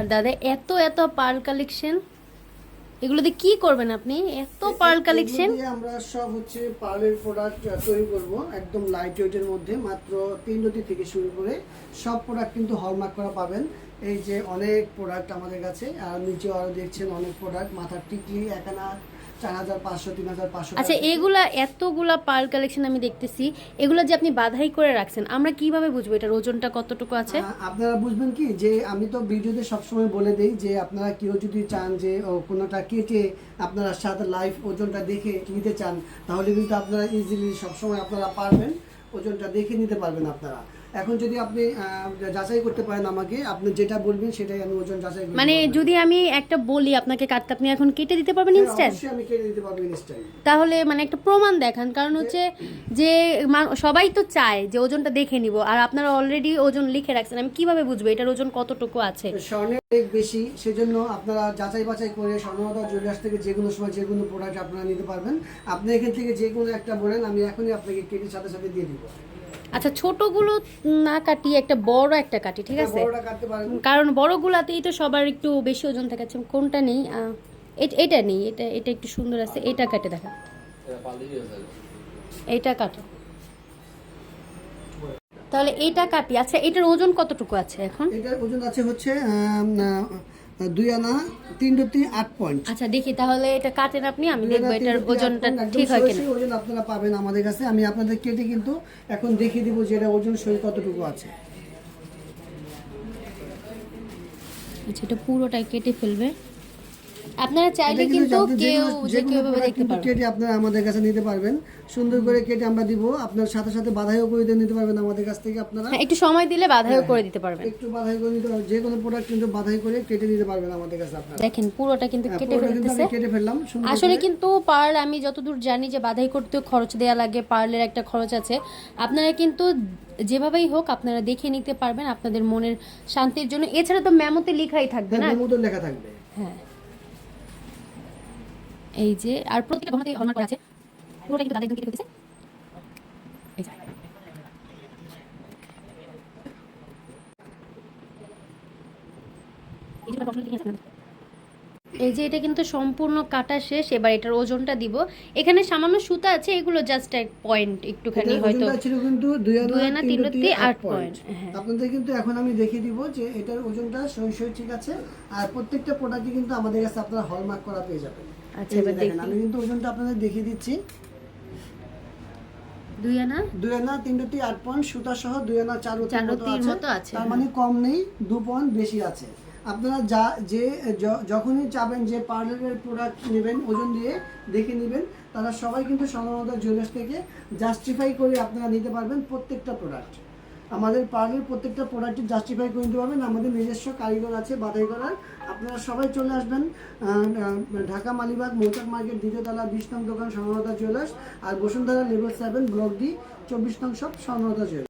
আর দাদা এত এত পার্ল কালেকশন। এগুলো দিয়ে কি করবেন আপনি? এত পার্ল কালেকশন। আমরা সব হচ্ছে পার্লের প্রোডাক্ট তৈরি করব। একদম লাইট ওয়েটের মধ্যে মাত্র তিন রতি থেকে শুরু করে সব প্রোডাক্ট কিন্তু হলমার্ক করা পাবেন। এই যে অনেক প্রোডাক্ট আমাদের কাছে আর নিচেও আরও দেখছেন অনেক প্রোডাক্ট মাথার টিকলি একানা আচ্ছা এগুলা এতগুলা পার্ল কালেকশন আমি দেখতেছি এগুলো যে আপনি বাধাই করে রাখছেন আমরা কীভাবে বুঝব এটার ওজনটা কতটুকু আছে? আপনারা বুঝবেন কি যে আমি তো ভিডিওতে সবসময় বলে দেই যে আপনারা কেউ যদি চান যে ও, কোনোটা কেটে আপনারা সাথে লাইভ ওজনটা দেখে নিতে চান তাহলে কিন্তু আপনারা ইজিলি সবসময় আপনারা পারবেন ওজনটা দেখে নিতে পারবেন আপনারা। এখন যদি আপনি যাচাই করতে পারেন আমাকে আপনি যেটা বলবেন সেটাই আমি ওজন যাচাই করে মানে যদি আমি একটা বলি আপনাকে কাটতে আপনি এখন কেটে দিতে পারবেন হ্যাঁ, ইনস্ট্যান্ট অবশ্যই আমি কেটে দিতে পারব ইনস্ট্যান্ট তাহলে মানে একটা প্রমাণ দেখান কারণ হচ্ছে যে সবাই তো চায় যে ওজনটা দেখে নিব আর আপনারা অলরেডি ওজন লিখে রাখছেন। আমি কীভাবে বুঝব এটার ওজন কতটুকু আছে? স্বর্ণের রেট বেশি সেজন্য আপনারা যাচাই বাছাই করে স্বর্ণদার জুয়েলার্স থেকে যে কোনো সময় যে কোনো প্রোডাক্ট আপনারা নিতে পারবেন। আপনি এখান থেকে যে কোনো একটা বলেন আমি এখনই আপনাকে কেটে সাথে সাথে দিয়ে দিব। আচ্ছা ছোটগুলো না কাটি একটা বড় একটা কাটি ঠিক আছে? কারণ বড়গুলাতেই তো সবার একটু বেশি ওজন থাকে। আচ্ছা, কোনটা নেই? এটা নেই এটা এটা একটু সুন্দর আছে এটা কাটে দেখা। এটা কাটো। তাহলে এটা কাটি। আচ্ছা এটার ওজন কতটুকু আছে এখন? এটার ওজন আছে হচ্ছে দুই আনা তিন রতি আট পয়েন্ট আচ্ছা দেখি তাহলে এটা কাটেন আপনি আমি দেখব এটার ওজনটা ঠিক হয় কিনা। ওজন আপনারা পাবেন আমাদের কাছে। আমি আপনাদের কেটে কিন্তু এখন দেখিয়ে দিব যে এটা ওজন সই কতটুকু আছে। আচ্ছা এটা পুরোটাই কেটে ফেলবে। আপনারা চাইলে কিন্তু কেউ যে কেউ দেখতে কিন্তু পারবে। কেটে আপনারা আমাদের কাছে নিতে পারবেন। সুন্দর করে কেটে আমরা দিব। আপনার সাথে সাথে বাধাইও করে দিয়ে নিতে পারবেন আমাদের কাছ থেকে আপনারা। হ্যাঁ একটু সময় দিলে বাধাইও করে দিতে পারবেন। একটু বাধাই করে নিতে পারবেন। যে কোনো প্রোডাক্ট কিন্তু বাধাই করে কেটে নিতে পারবেন আমাদের কাছে আপনারা। দেখেন পুরোটা কিন্তু হ্যাঁ, কেটে ফেলতেছে। কেটে ফেললাম আসলে কিন্তু পার্ল আমি যতদূর জানি যে বাধাই করতে খরচ দেওয়া লাগে পার্লের একটা খরচ আছে। আপনারা কিন্তু যেভাবেই হোক আপনারা দেখে নিতে পারবেন আপনাদের মনের শান্তির জন্য। এছাড়া তো মেমোতে লেখাই থাকবে না? হ্যাঁ, মেমোতে লেখা থাকবে। হ্যাঁ। এই যে আর প্রত্যেকটা ঘনতে হলমার্ক করা আছে। পুরোটা কিন্তু দাদা একদম কেটে ফেলতেছে এই যে। এই এটা কিন্তু সম্পূর্ণ কাটা শেষ। এবার এটার ওজনটা দিব। এখানে সামান্য সুতা আছে এগুলো জাস্ট এক পয়েন্ট একটুখানি হয়তো। ছিল কিন্তু দুই আনা তিন তিন রতি রতি, আট পয়েন্ট হ্যাঁ। আপনাদের কিন্তু এখন আমি দেখিয়ে দিব যে এটার ওজনটা সই সই ঠিক আছে। আর প্রত্যেকটা প্রোডাক্টই কিন্তু আমাদের কাছে আপনারা হলমার্ক করা পেয়ে যাবেন। আচ্ছা, এবার দেখেন। আমি কিন্তু ওজনটা আপনাদের দেখিয়ে দিচ্ছি দুই আনা দুই আনা তিন রতি আট পয়েন্ট সুতা সহ দুই আনা চার মতো আছে। তার হ্যাঁ। মানে কম নেই দু পয়েন্ট বেশি আছে আপনারা যা যে যখনই চাবেন যে পার্লারের প্রোডাক্ট নেবেন ওজন দিয়ে দেখে নেবেন তারা সবাই কিন্তু সমমতা জুয়েলার্স থেকে জাস্টিফাই করে আপনারা নিতে পারবেন প্রত্যেকটা প্রোডাক্ট আমাদের পার্লের প্রত্যেকটা প্রোডাক্টের জাস্টিফাই করে নিতে পারবেন। আমাদের নিজস্ব কারিগর আছে বাধাই করার আপনারা সবাই চলে আসবেন ঢাকা, মালিবাগ, মৌচাক মার্কেট দ্বিতীয়তলা বিশ নং দোকান স্বর্ণতা জুয়েলার্স আর Bashundhara level seven, block D, চব্বিশ নং সব স্বর্ণতা জুয়েলার্স।